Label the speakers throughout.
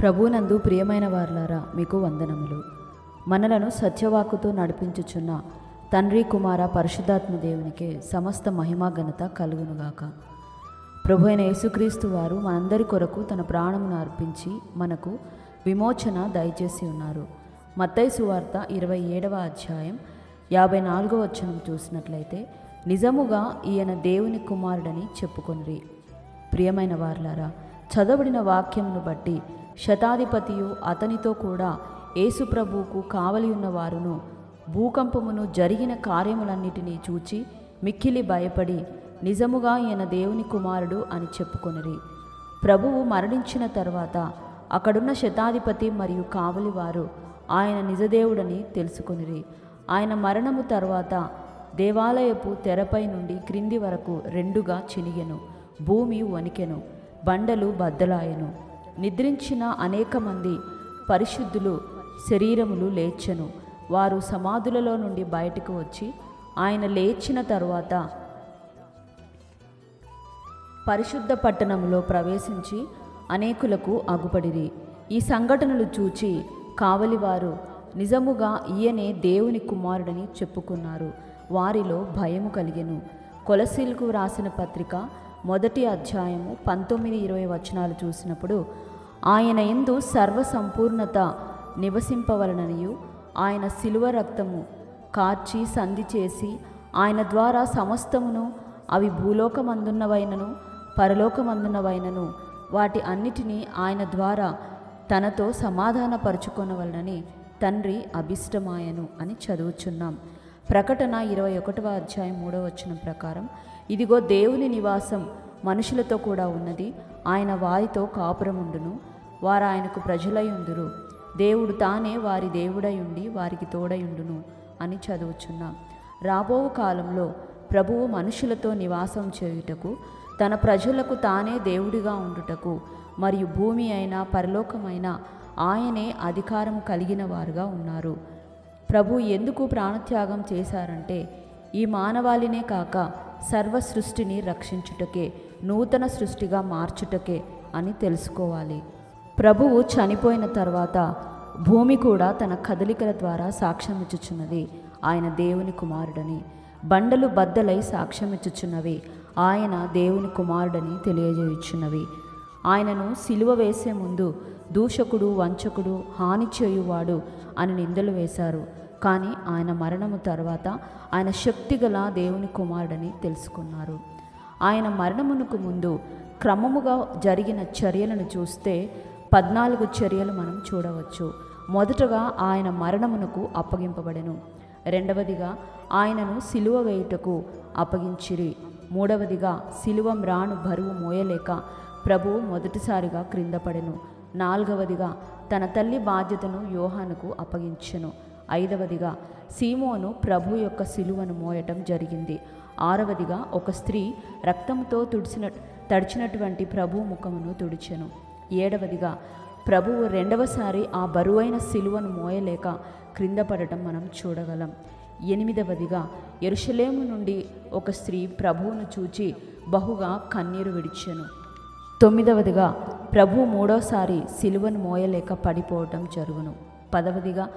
Speaker 1: ప్రభునందు ప్రియమైన వార్లారా మీకు వందనములు. మనలను సత్యవాకుతో నడిపించుచున్న తండ్రి కుమార పరిశుద్ధాత్మ దేవునికి సమస్త మహిమా ఘనత కలుగునుగాక. ప్రభు అయిన యేసుక్రీస్తు వారు మనందరి కొరకు తన ప్రాణమును అర్పించి మనకు విమోచన దయచేసి ఉన్నారు. మత్తయి సువార్త ఇరవై ఏడవ అధ్యాయం యాభై నాలుగో వచనం చూసినట్లయితే నిజముగా ఈయన దేవుని కుమారుడని చెప్పుకొనిరి. ప్రియమైన వార్లారా చదవడిన వాక్యమును బట్టి శతాధిపతియు అతనితో కూడా యేసుప్రభువుకు కావలి వారును భూకంపమును జరిగిన కార్యములన్నిటినీ చూచి మిక్కిలి భయపడి నిజముగా ఈయన దేవుని కుమారుడు అని చెప్పుకొనిరి. ప్రభువు మరణించిన తర్వాత అక్కడున్న శతాధిపతి మరియు కావలివారు ఆయన నిజదేవుడని తెలుసుకొనిరి. ఆయన మరణము తర్వాత దేవాలయపు తెరపై నుండి క్రింది వరకు రెండుగా చినిగెను. భూమి వణికెను. బండలు బద్దలాయెను. నిద్రించిన అనేక మంది పరిశుద్ధులు శరీరములు లేచెను. వారు సమాధులలో నుండి బయటకు వచ్చి ఆయన లేచిన తరువాత పరిశుద్ధ పట్టణంలో ప్రవేశించి అనేకులకు అగుపడిరి. ఈ సంఘటనలు చూచి కావలివారు నిజముగా ఈయనే దేవుని కుమారుడని చెప్పుకున్నారు. వారిలో భయము కలిగెను. కొలసీలకు రాసిన పత్రిక మొదటి అధ్యాయము పంతొమ్మిది ఇరవై వచనాలు చూసినప్పుడు ఆయన ఎందు సర్వసంపూర్ణత నివసింపవలననియు. ఆయన శిలువ రక్తము కార్చి సంధి చేసి ఆయన ద్వారా సమస్తమును అవి భూలోకమందున్నవైనను పరలోకమందున్నవైనను వాటి అన్నిటినీ ఆయన ద్వారా తనతో సమాధానపరుచుకొనవలనని తండ్రి అభిష్టమాయను అని చదువుచున్నాం. ప్రకటన ఇరవై ఒకటవ అధ్యాయం మూడవ వచనం ప్రకారం ఇదిగో దేవుని నివాసం మనుషులతో కూడా ఉన్నది. ఆయన వారితో కాపురముండును. వారు ఆయనకు ప్రజలయుందురు. దేవుడు తానే వారి దేవుడై ఉండి వారికి తోడయుండును అని చదువుచున్నాం. రాబో కాలంలో ప్రభువు మనుషులతో నివాసం చేయుటకు తన ప్రజలకు తానే దేవుడిగా ఉండుటకు మరియు భూమి అయినా పరలోకమైన ఆయనే అధికారము కలిగిన వారుగా ఉన్నారు. ప్రభు ఎందుకు ప్రాణత్యాగం చేశారంటే ఈ మానవాళినే కాక సర్వ సృష్టిని రక్షించుటకే నూతన సృష్టిగా మార్చుటకే అని తెలుసుకోవాలి. ప్రభువు చనిపోయిన తర్వాత భూమి కూడా తన కదలికల ద్వారా సాక్ష్యమిచ్చుచున్నది. ఆయన దేవుని కుమారుడని బండలు బద్దలై సాక్ష్యమిచ్చుచున్నవి. ఆయన దేవుని కుమారుడని తెలియజేయుచున్నవి. ఆయనను సిలువ వేసే ముందు దూషకుడు వంచకుడు హాని చేయువాడు అని నిందలు వేశారు. కానీ ఆయన మరణము తర్వాత ఆయన శక్తిగల దేవుని కుమారుడని తెలుసుకున్నారు. ఆయన మరణమునకు ముందు క్రమముగా జరిగిన చర్యలను చూస్తే పద్నాలుగు చర్యలు మనం చూడవచ్చు. మొదటగా ఆయన మరణమునకు అప్పగింపబడెను. రెండవదిగా ఆయనను సిలువ వేయుటకు అప్పగించిరి. మూడవదిగా సిలువ రాను బరువు మోయలేక ప్రభువు మొదటిసారిగా క్రింద పడెను నాలుగవదిగా తన తల్లి బాధ్యతను యోహానుకు అప్పగించెను. ఐదవదిగా సీమోను ప్రభు యొక్క సిలువను మోయటం జరిగింది. ఆరవదిగా ఒక స్త్రీ రక్తంతో తుడిచిన తడిచినటువంటి ప్రభు ముఖమును తుడిచెను. ఏడవదిగా ప్రభువు రెండవసారి ఆ బరువైన సిలువను మోయలేక క్రింద పడటం మనం చూడగలం. ఎనిమిదవదిగా ఎరుషలేము నుండి ఒక స్త్రీ ప్రభువును చూచి బహుగా కన్నీరు విడిచెను. తొమ్మిదవదిగా ప్రభు మూడోసారి సిలువను మోయలేక పడిపోవటం జరుగును. పదవదిగా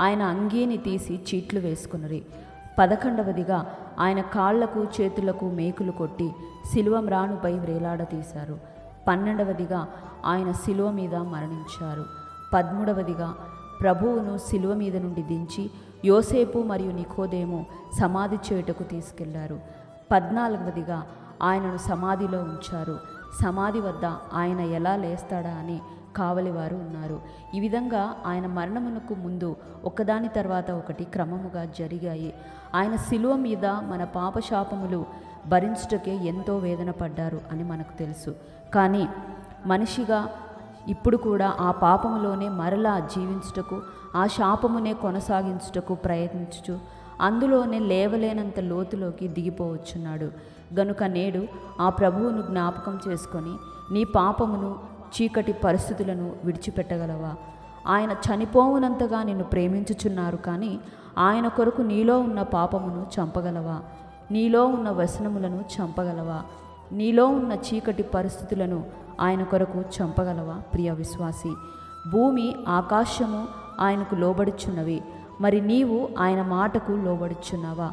Speaker 1: ఆయన అంగీని తీసి చీట్లు వేసుకున్నరి పదకొండవదిగా ఆయన కాళ్ళకు చేతులకు మేకులు కొట్టి సిలువ మ్రానుపై వేలాడదీశారు. పన్నెండవదిగా ఆయన శిలువ మీద మరణించారు. పదమూడవదిగా ప్రభువును శిలువ మీద నుండి దించి యోసేపు మరియు నికోదేము సమాధి చేయుటకు తీసుకెళ్ళారు. పద్నాలుగవదిగా ఆయనను సమాధిలో ఉంచారు. సమాధి వద్ద ఆయన ఎలా లేస్తాడా అని కావలివారు ఉన్నారు. ఈ విధంగా ఆయన మరణమునకు ముందు ఒకదాని తర్వాత ఒకటి క్రమముగా జరిగాయి. ఆయన శిలువ మీద మన పాపశాపములు భరించుటకే ఎంతో వేదన పడ్డారు అని మనకు తెలుసు. కానీ మనిషిగా ఇప్పుడు కూడా ఆ పాపములోనే మరలా జీవించుటకు ఆ శాపమునే కొనసాగించుటకు ప్రయత్నించుచు అందులోనే లేవలేనంత లోతులోకి దిగిపోవచ్చున్నాడు. గనుక నేడు ఆ ప్రభువును జ్ఞాపకం చేసుకొని నీ పాపమును చీకటి పరిస్థితులను విడిచిపెట్టగలవా? ఆయన చనిపోవునంతగా నిన్ను ప్రేమించుచున్నారు కానీ ఆయన కొరకు నీలో ఉన్న పాపమును చంపగలవా? నీలో ఉన్న వ్యసనములను చంపగలవా? నీలో ఉన్న చీకటి పరిస్థితులను ఆయన కొరకు చంపగలవా? ప్రియ విశ్వాసి భూమి ఆకాశము ఆయనకు లోబడుచున్నవి మరి నీవు ఆయన మాటకు లోబడుచున్నావా?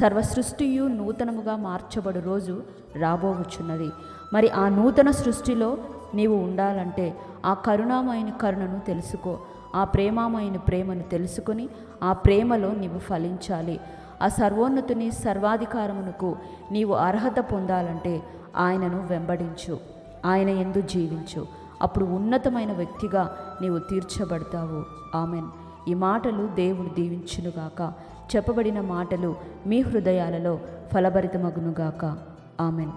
Speaker 1: సర్వ సృష్టియు నూతనముగా మార్చబడు రోజు రాబోవుచున్నది మరి ఆ నూతన సృష్టిలో నీవు ఉండాలంటే ఆ కరుణామైన కరుణను తెలుసుకో ఆ ప్రేమామైన ప్రేమను తెలుసుకొని ఆ ప్రేమలో నీవు ఫలించాలి. ఆ సర్వోన్నతుని సర్వాధికారమునకు నీవు అర్హత పొందాలంటే ఆయనను వెంబడించు ఆయన ఎందు జీవించు. అప్పుడు ఉన్నతమైన వ్యక్తిగా నీవు తీర్చబడతావు. ఆమెన్. ఈ మాటలు దేవుడు దీవించునుగాక. చెప్పబడిన మాటలు మీ హృదయాలలో ఫలభరితమగునుగాక. ఆమెన్.